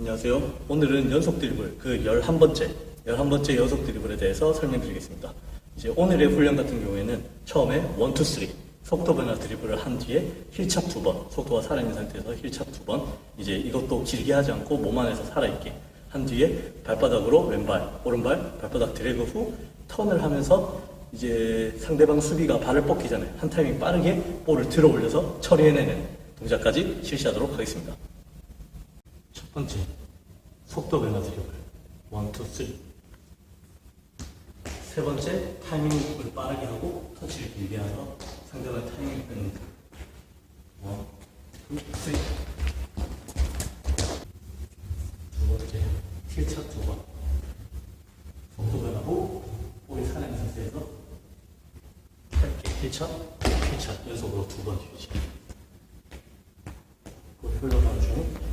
안녕하세요. 오늘은 연속 드리블 그 11번째, 11번째 연속 드리블에 대해서 설명드리겠습니다. 이제 오늘의 훈련 같은 경우에는 처음에 1, 2, 3 속도 변화 드리블을 한 뒤에 힐착 두 번, 속도가 살아있는 상태에서 힐착 두 번, 이제 이것도 길게 하지 않고 몸 안에서 살아있게 한 뒤에 발바닥으로 왼발, 오른발, 발바닥 드래그 후 턴을 하면서 이제 상대방 수비가 발을 뻗기 전에 한 타이밍 빠르게 볼을 들어 올려서 처리해내는 동작까지 실시하도록 하겠습니다. 첫 번째, 속도 변화 드리블. 1, 2, 3. 세 번째, 타이밍을 빠르게 하고 터치를 길게 해서 상대방 타이밍을 거. 1, 2, 3. 두 번째, 힐착 두 번. 속도 변하고 볼이 살아있는 상태에서 짧게 힐착, 힐착 연속으로 두번 유지. 볼이 흘러가는 중.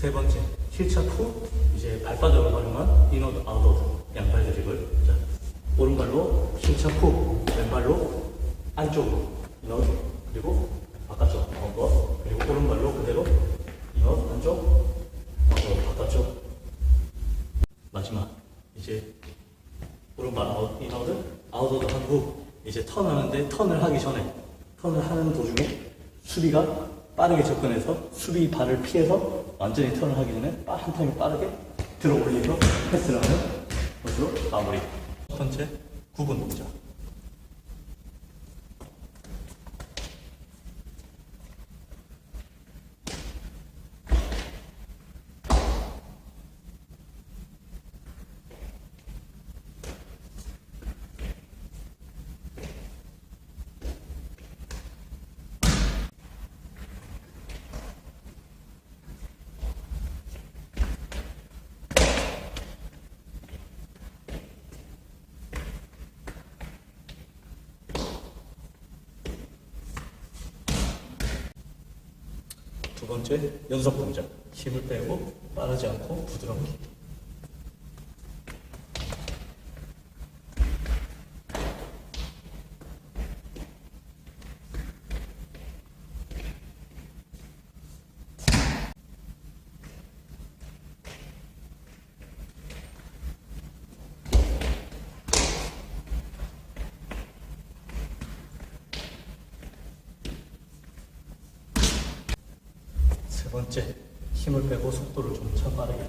세 번째, 힐착 후 이제 발바닥을 활용한 인어드 아웃어드 양발 드립을 자, 오른발로 힐착 후 왼발로 안쪽으로 인어드 그리고 바깥쪽 아웃어 그리고 오른발로 그대로 인어드 안쪽 아웃어 바깥쪽. 마지막 이제 오른발 아웃 인어드 아웃어드 한 후 이제 턴하는데 턴을 하기 전에 턴을 하는 도중에 수비가 빠르게 접근해서 수비 발을 피해서 완전히 턴을 하기 전에 빠- 한 타임 빠르게 들어 올리서 패스를 하는 것으로 마무리. 첫 번째 구분 동작. 번째 연속 동작. 힘을 빼고 빠르지 않고 부드럽게. 세 번째 힘을 빼고 속도를 좀 차 빠르게.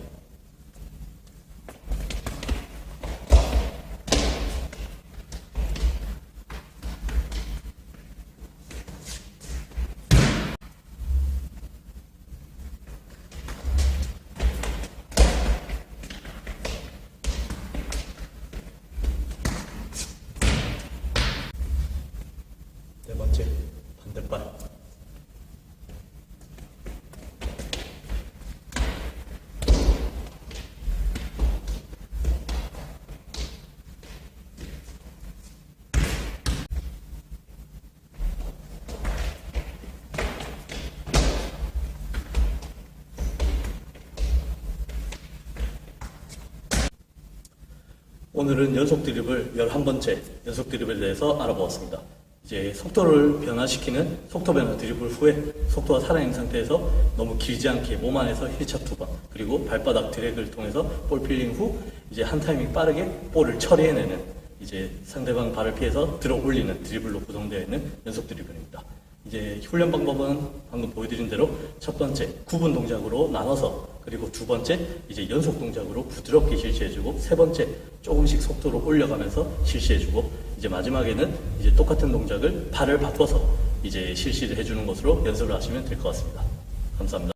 네 번째 반대발. 오늘은 연속 드립을 11번째 연속 드립에 대해서 알아보았습니다. 이제 속도를 변화시키는 속도 변화 드리블 후에 속도가 살아있는 상태에서 너무 길지 않게 몸 안에서 힐착 두 번, 그리고 발바닥 드래그를 통해서 볼 필링 후 이제 한 타이밍 빠르게 볼을 처리해내는 이제 상대방 발을 피해서 들어 올리는 드리블로 구성되어 있는 연속 드리블입니다. 이제 훈련 방법은 방금 보여드린 대로 첫 번째 구분 동작으로 나눠서 그리고 두 번째 이제 연속 동작으로 부드럽게 실시해주고 세 번째 조금씩 속도를 올려가면서 실시해주고 이제 마지막에는 이제 똑같은 동작을 발을 바꿔서 이제 실시를 해주는 것으로 연습을 하시면 될 것 같습니다. 감사합니다.